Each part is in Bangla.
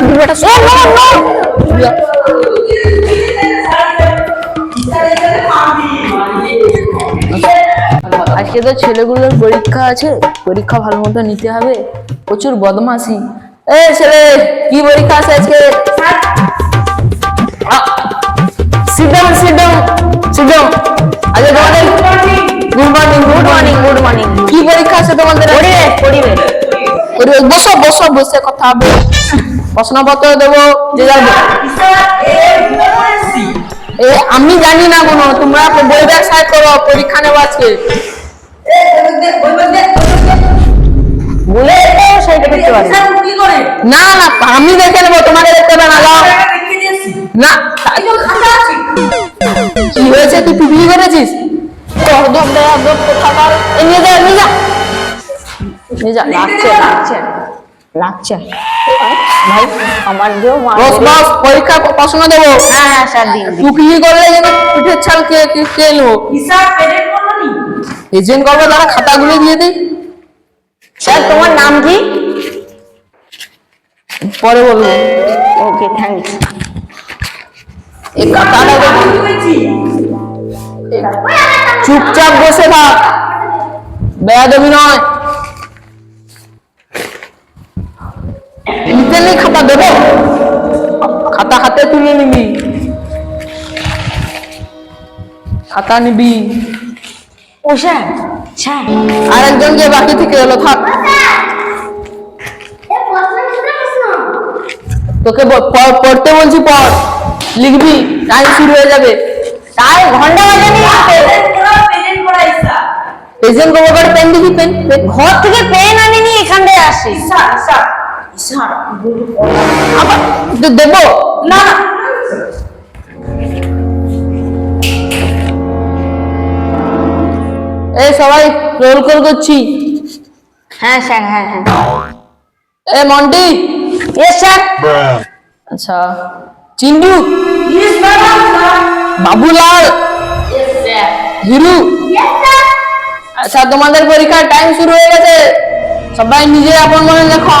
না না আজকে তো ছেলেগুলোর পরীক্ষা আছে পরীক্ষা ভালো মতো নিতে হবে। প্রচুর বদমাশি। এ ছেলে কি পরীক্ষা আছে আজকে? সিডম সিডম সিডম তোমাদের good morning good morning good morning কি পরীক্ষা আছে তোমাদের পরিবেশ পরিবেশ পরিবেশ বসো বসো বসে কথা হবে। প্রশ্নপত্র দেবো, যে আমি জানি না কোনো, তোমরা বই ব্যাগ করো, পরীক্ষা নেব আজকে। বলে না না, আমি দেখে নেব, তোমাকে দেখতে হবে না না কি হয়েছে, তুই পিকনিক করেছিস? অর্ধক কোথাকার। এ, নিয়ে যা নিয়ে যা। নিয়ে যা লাগছে ভাই আমার দিও বস বস পরীক্ষা প্রশ্ন দেবো। হ্যাঁ হ্যাঁ স্যার দিন তুই কি করলে যেন পিঠের ছাল কে কে কে নেব এজেন্ট করব তারা খাতাগুলো দিয়ে দিই। স্যার তোমার নাম কি? পরে বলব। ওকে এই কাকাটা চুপচাপ বসে থাক। বেয়াদবি নয়। নেই খাতা দেবো? খাতা হাতে তুলে নিবি। খাতা নিবি। ও স্যার স্যার। আরেকজন যে বাকি থেকে এলো থাক। তোকে পড়তে বলছি পড়। লিখবি টাইম শুরু হয়ে যাবে। তাই ঘণ্টা বাজে নি। করব পেন দেখি পেন ঘর থেকে পেন আনিনি এখানটায় আসি। আবার দে- দেবো? না এই সবাই রোল কল করছি। হ্যাঁ স্যার হ্যাঁ হ্যাঁ। এ মন্টি। ইয়েস স্যার আচ্ছা। চিন্টু। বাবুলাল। হিরু। আচ্ছা তোমাদের পরীক্ষার টাইম শুরু হয়ে গেছে। সবাই নিজে আপন মনে লেখো।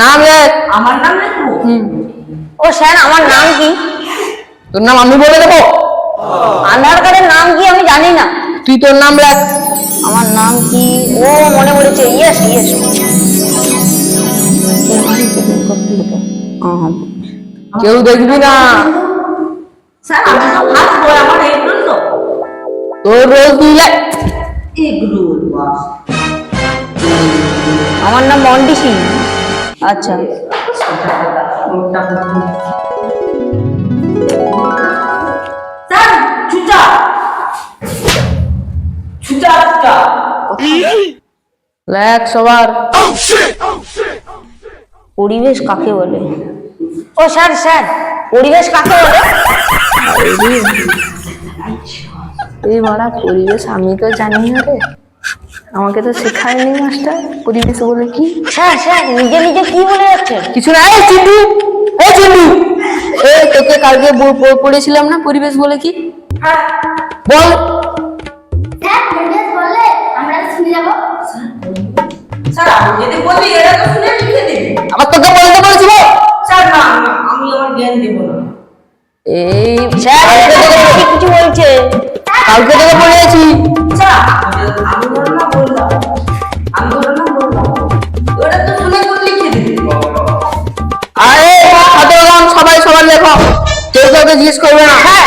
নাম লেখ। আমার নাম লিখব। ও স্যার আমার নাম কি? তোর নাম আমি বলে দেবো? আধার কার্ডের নাম কি আমি জানি না। তুই তোর নাম লেখ। আমার নাম কি? ও মনে পড়েছে ইয়েস ইয়েস। কেউ দেখবি না। তোর রোজ তুই লেখ আমার নাম মন্টি সিং আচ্ছা। স্যার ছুচা। ছুচা ছুচা। লেখ সবার। পরিবেশ কাকে বলে? ও স্যার স্যার। পরিবেশ কাকে বলে? এই মারা পরিবেশ আমি তো জানি না রে। আমাকে তো শেখায়নি মাস্টার। পরিবেশ বলে কি? স্যার স্যার নিজে নিজে কি বলে যাচ্ছে কিছু না এই চিন্টু এই চিন্টু। এই তোকে কালকে পড়েছিলাম না পরিবেশ বলে কি? বল। স্যার পরিবেশ বললে আমরা শুনে স্যার আমি যদি বলি এটা তো শুনে লিখে দেবে। আবার তোকে বলতে বলেছিল স্যার না না আমি আমার জ্ঞান দেবো না। এই কালকে কিছু বলছে। কালকে থেকে জিজ্ঞেস করবে না হ্যাঁ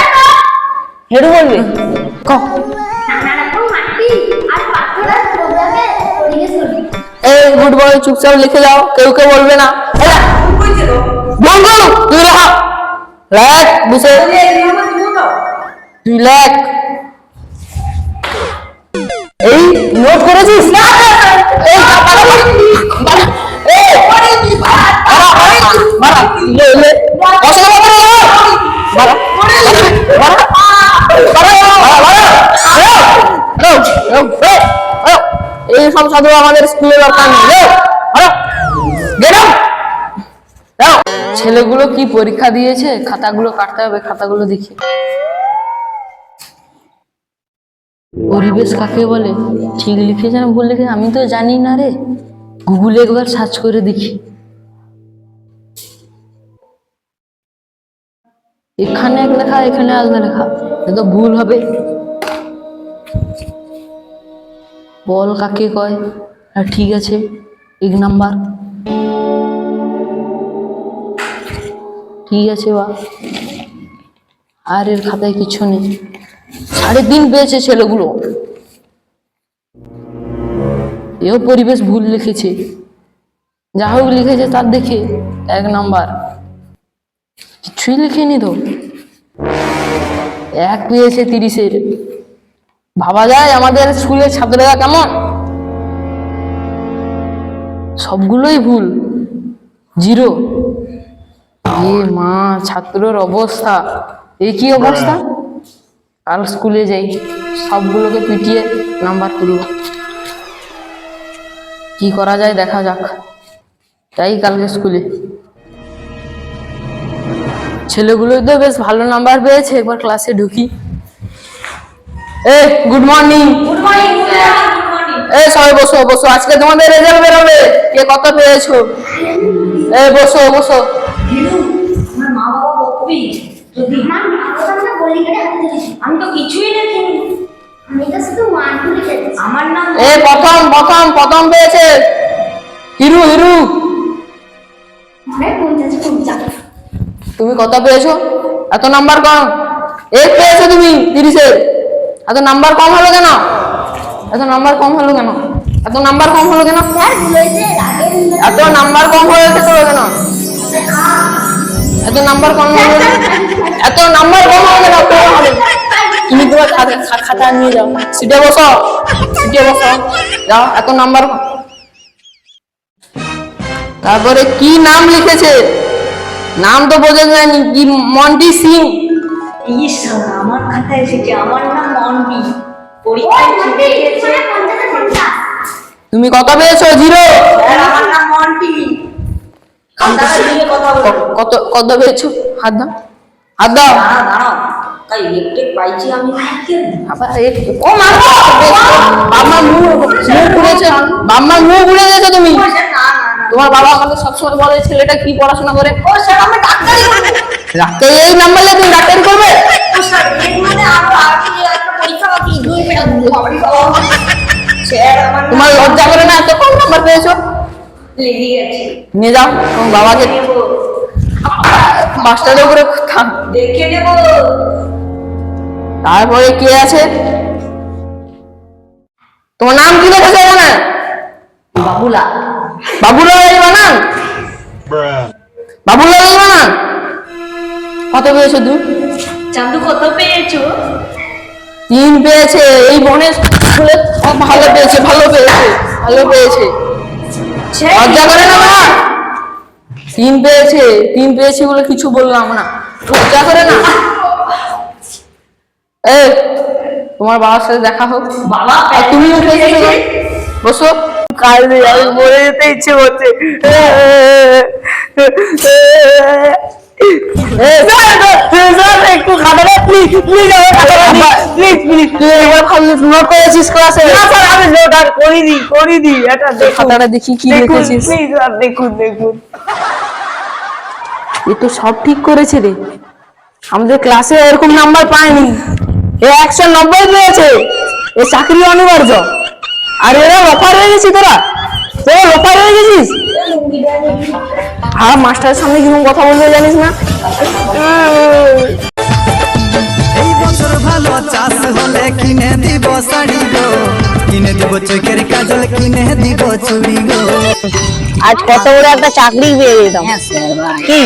হেডু বলবে ক নানা রকম মাটি আর পাথরের প্রোগ্রামে পরিবেশ বলি এই গুড বয় চুপচাপ লিখে যাও কেউ কেউ বলবে না এই লে, বুঝছে তো বল বল তুই লেখা লেখ বুঝে তাহলে এই আমার দিব তো তুই লেখ সাধু আমাদের স্কুলে দরকার নেই। ছেলেগুলো কি পরীক্ষা দিয়েছে? খাতাগুলো কাটতে হবে, খাতাগুলো দেখি। পরিবেশ কাকে বলে? ঠিক লিখেছে না ভুল লিখেছে আমি তো জানি না রে। গুগলে একবার সার্চ করে দেখি। এখানে এক লেখা, এখানে আলাদা লেখা। এ তো ভুল হবে। বল কাকে কয়? হ্যাঁ ঠিক আছে, এক নাম্বার। ঠিক আছে, বা। আর এর খাতায় কিছু নেই। সাড়ে তিন পেয়েছে ছেলেগুলো। এও পরিবেশ ভুল লিখেছে। যা হোক, লিখেছে তার দেখে এক নাম্বার। কিছুই লিখেনি তো। এক পেয়েছে তিরিশের। ভাবা যায় আমাদের স্কুলের ছাত্ররা কেমন? সবগুলোই ভুল। জিরো। এ মা ছাত্রর অবস্থা। এই কি অবস্থা? কাল স্কুলে যাই। সবগুলোকে পিটিয়ে নাম্বার তুলব। কি করা যায় দেখা যাক। যাই কালকে স্কুলে। ছেলেগুলো তো বেশ ভালো নাম্বার পেয়েছে। একবার ক্লাসে ঢুকি। এ গুড মর্নিং গুড মর্নিং এ সবাই বসো বসো। আজকে তোমাদের রেজাল্ট বেরোবে। কে কত পেয়েছ? এ বসো বসো। আমি তো কিছুই আমি তো শুধু ওয়ান টু লিখেছি আমার নাম এ প্রথম প্রথম প্রথম পেয়েছে। হিরু হিরু। মানে তুমি কত পেয়েছ? এত নাম্বার কম। এক পেয়েছ তুমি তিরিশের। এত নাম্বার কম হলো কেন? এত নাম্বার কম হলো কেন? এত নাম্বার কম হলো কেন? এত নাম্বার কম হয়েছে তো কেন? এত নাম্বার কম হলো? এত নাম্বার কম হলো কেন? হলো তুমি তোমার খাতা নিয়ে যাও। সিটে বসো। সিটে বসো। যাও এত নাম্বার তারপরে কি নাম লিখেছে? নাম তো বোঝা যায়নি কি মন্টি সিং? ইস শালা, আমার খাতায় এসেছে আমার নাম অনবি। পরীক্ষায় ছুটে গেছে তুমি কত পেয়েছ? জিরো। স্যার আমার নাম মন্টি কত কত পেয়েছ? হাত দাও। হাত দাও। দাঁড়াও। বাবা মুখ মুখ ঘুরেছে বাবা মুখ ঘুরে গেছে তুমি। না তোমার বাবা আমাকে সবসময় বলে ছেলেটা কি পড়াশোনা করে? ও স্যার আমি ডাক্তারি করব। এই নাম্বার তুমি ডাক্তারি করবে? স্যার এর মানে আরও আগে একটা পরীক্ষা বাকি দুই মিনিট তোমার লজ্জা করে না এত কম নাম্বার পেয়েছ? নিয়ে যাও তোমার বাবাকে। মাস্টারের উপরে থাক। দেখে নেব। তারপরে কে আছে? তোমার নাম কি লেখেছে এখানে? বাবুলা। বাবুলাল এই বানান? বাবুলাল এই বানান? কত পেয়েছ তুমি? চান্দু কত পেয়েছ? তিন পেয়েছে। এই সব ভালো পেয়েছে ভালো পেয়েছে ভালো পেয়েছে। লজ্জা করে না মা? তিন পেয়েছে তিন পেয়েছে বলে কিছু বললাম না। লজ্জা করে না? এ তোমার বাবার সাথে দেখা হোক বাবা তুমি উঠে গেছো বসো কাল আমি মরে যেতে ইচ্ছে করছে একটু please please please please note করেছিস ক্লাসে না স্যার আমি নোট আর করিনি করিনি এটা খাতাটা দেখি কি লিখেছিস প্লিজ আর দেখুন দেখুন এ তো সব ঠিক করেছে রে আমাদের ক্লাসে এরকম নাম্বার পায়নি এ একশো নব্বই পেয়েছে এ চাকরি অনিবার্য। আর এরা লফার হয়ে গেছি তোরা? তোরা লফার হয়ে গেছিস? হ্যাঁ মাস্টারের সামনে কীরকম কথা বলবে জানিস না? এই বছর ভালো চাষ হলে কিনে দিব শাড়ি গো। কিনে দিব চোখের কাজল কিনে দিব চুড়ি গো। আজ কত বড় একটা চাকরি পেয়ে যেতাম কি?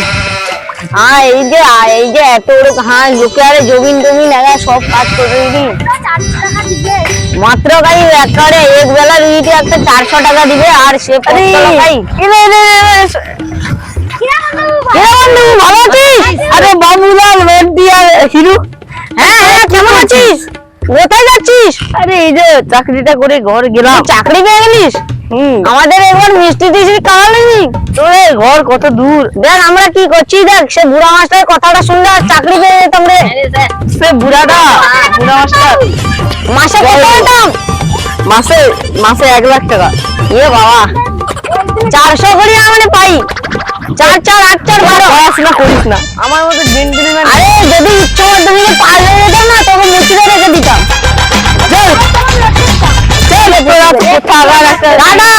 হ্যাঁ এই যে এই যে এত বড় হ্যাঁ লোকে আরে জমিন টমিন একা সব কাজ করে দিবে মাত্র একেবারে এক বেলা রুইতে একটা চারশো টাকা দিবে আর সে বন্ধু ভালো আছিস আরে বাবুলাল ভেন্টি আর হিরু হ্যাঁ হ্যাঁ কেমন আছিস কোথায় যাচ্ছিস আরে এই যে চাকরিটা করে ঘর গেলাম চাকরি পেয়ে গেলিস আমাদের একবার মিষ্টি টিষ্টি খাওয়ালেনি তোরে ঘর কত দূর। দেখ আমরা কি করছি দেখ সে বুড়া মাস্টারের কথাটা শুনলে আর চাকরি পেয়ে যেতাম রে। সে বুড়াটা বুড়া মাস্টার। মাসে কত মাসে মাসে এক লাখ টাকা। এ বাবা চারশো করে মানে পাই। চার চার আট চার বারো। পড়াশোনা করিস না। আমার মতো জেন্টলম্যান আরে যদি ইচ্ছে তুমি পারলে যেতাম না তোকে মুচিতে রেখে দিতাম। চল চল তোরা কোথাকার একটা দাদা